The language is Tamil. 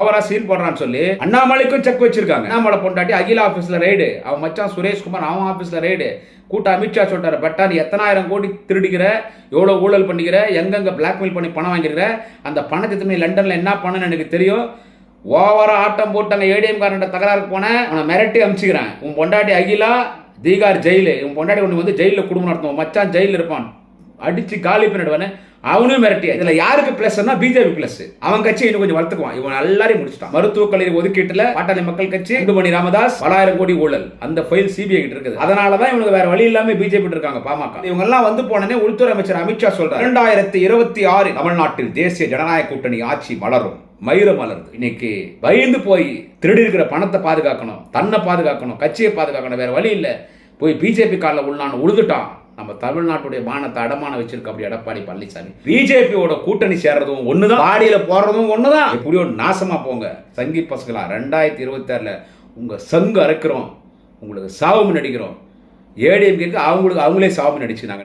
ஓவரா சீன் போடுறான்னு சொல்லி அண்ணாமலைக்கும் செக் வச்சிருக்காங்க. அண்ணாமலை பொண்டாட்டி அகில ஆபீஸ்ல ரைடு அவன் மச்சான் சுரேஷ்குமார் அவன் ஆபீஸ்ல ரைடு கூட்ட அமித்ஷா சொல்றாரு பட்டா நீ எத்தனாயிரம் கோடி திருடிக்கிற எவ்வளோ ஊழல் பண்ணிக்கிற? எங்கெங்க பிளாக்மெயில் பண்ணி பணம் வாங்கிருக்கிற? அந்த பணத்தை நீ லண்டன்ல என்ன பண்ணன்னு எனக்கு தெரியும். ஓவரா ஆட்டம் போட்டாங்க ஏடிஎம் காரன்ட்ட தகராறுக்கு போனேன். அவனை மிரட்டி அமிச்சுக்கிறேன். உன் பொண்டாட்டி அகிலா தீகார் ஜெயிலு. உன் பொண்டாட்டி ஒன்று வந்து ஜெயிலில் குடும்பம் நடத்தும். மச்சான் ஜெயிலில் இருப்பான். அடித்து காலி பண்ணிடுவானே அவனும் மிரட்டி இதில் யாருக்கு பிளஸ்னா பிஜேபி பிளஸ் அவன் கட்சி இன்னும் கொஞ்சம் வளர்த்துக்குவான். இவன் எல்லாரையும் முடிச்சிட்டான். மருத்துவக் கல்லூரி ஒதுக்கீட்டில் பாட்டாளி மக்கள் கட்சி இந்துமணி ராமதாஸ் பலாயிரம் கோடி ஊழல். அந்த ஃபைல் சிபிஐ கிட்ட இருக்குது. அதனாலதான் இவனுக்கு வேற வழி இல்லாம பிஜேபி இருக்காங்க பாமக. இவங்க எல்லாம் வந்து போனே உள்துறை அமைச்சர் அமித்ஷா சொல்றாரு. இரண்டாயிரத்தி இருபத்தி ஆறு தமிழ்நாட்டில் தேசிய ஜனநாயக கூட்டணி ஆட்சி மலரும். மயிர மலருது. இன்னைக்கு பயந்து போய் திருடி இருக்கிற பணத்தை பாதுகாக்கணும் தன்னை பாதுகாக்கணும் கட்சியை பாதுகாக்கணும் வேற வழி இல்லை. போய் பிஜேபி காலில் உள்ளான்னு உழுதுட்டான். நம்ம தமிழ்நாட்டுடைய மானத்தை அடமான வச்சிருக்க அப்படி எடப்பாடி பழனிசாமி. பிஜேபியோட கூட்டணி சேர்றதும் ஒண்ணுதான். பாடியில போடுறதும் ஒண்ணுதான். எப்படியோ நாசமா போங்க. சங்கி பசங்களா ரெண்டாயிரத்தி இருபத்தி ஆறுல உங்க சங்கு அரைக்கிறோம் உங்களுக்கு சாவுன்னு நடிக்கிறோம் ஏடிஎம்கேக்கு அவங்களுக்கு அவங்களே சாவுன்னு நடிச்சு நாங்க